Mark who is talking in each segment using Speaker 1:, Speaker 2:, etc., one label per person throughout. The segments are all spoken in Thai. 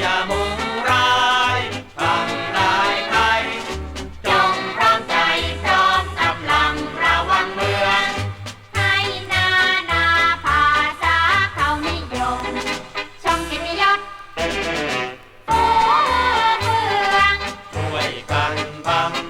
Speaker 1: อย่ามุ่งร้ายทำร้าย
Speaker 2: จงพร้อมใจพร้อมกำลังระวังเมือง ให้นานาภาษาเขานิยม ชมกิตยศฝูงเมือง
Speaker 1: ช่วยกันบำ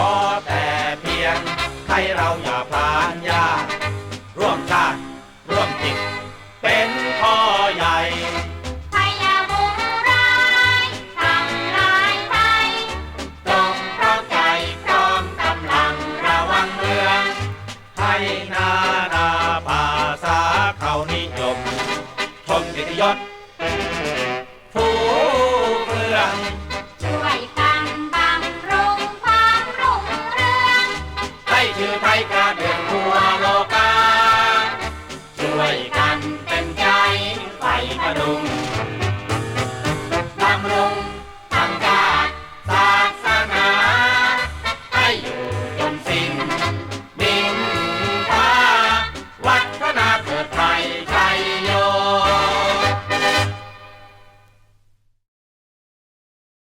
Speaker 1: ขอแต่เพียง ให้เราอย่าพลานยาร่วมชาติร่วมจิต เป็นพ่อใหญ่
Speaker 2: ใครยาบุงร้ายทร้ายจงเข้าใจพร้อมกำลังระวังเมือง
Speaker 1: ให้นานาภาษาเขานิยม ชมกิตยศฟูเมือง
Speaker 2: alone.